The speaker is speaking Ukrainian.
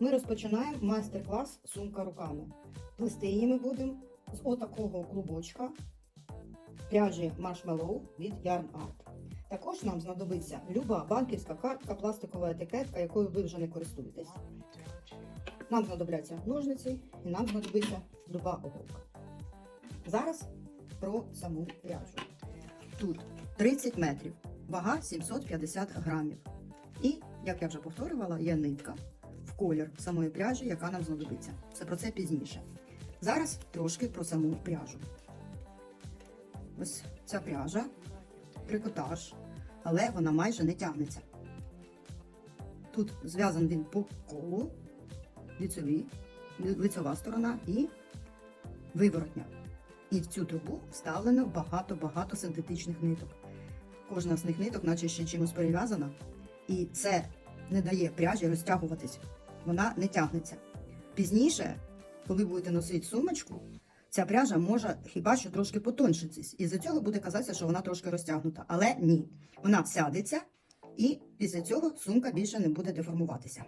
Ми розпочинаємо майстер-клас сумка руками. Плести її ми будемо з отакого клубочка пряжі Marshmallow від Yarn Art. Також нам знадобиться люба банківська картка, пластикова етикетка, якою ви вже не користуєтесь. Нам знадобляться ножниці і нам знадобиться люба оголка. Зараз про саму пряжу. Тут 30 метрів, вага 750 грамів. І, як я вже повторювала, є нитка колір самої пряжі, яка нам знадобиться. Це про це пізніше. Зараз трошки про саму пряжу. Ось ця пряжа, трикотаж, але вона майже не тягнеться. Тут зв'язаний він по колу, лицеві, лицьова сторона і виворотня. І в цю трубу вставлено багато-багато синтетичних ниток. Кожна з них ниток, наче ще чимось перев'язана, і це не дає пряжі розтягуватись. Вона не тягнеться. Пізніше, коли будете носити сумочку, ця пряжа може хіба що трошки потоншитись. І за цього буде казатися, що вона трошки розтягнута. Але ні, вона сядеться, і після цього сумка більше не буде деформуватися.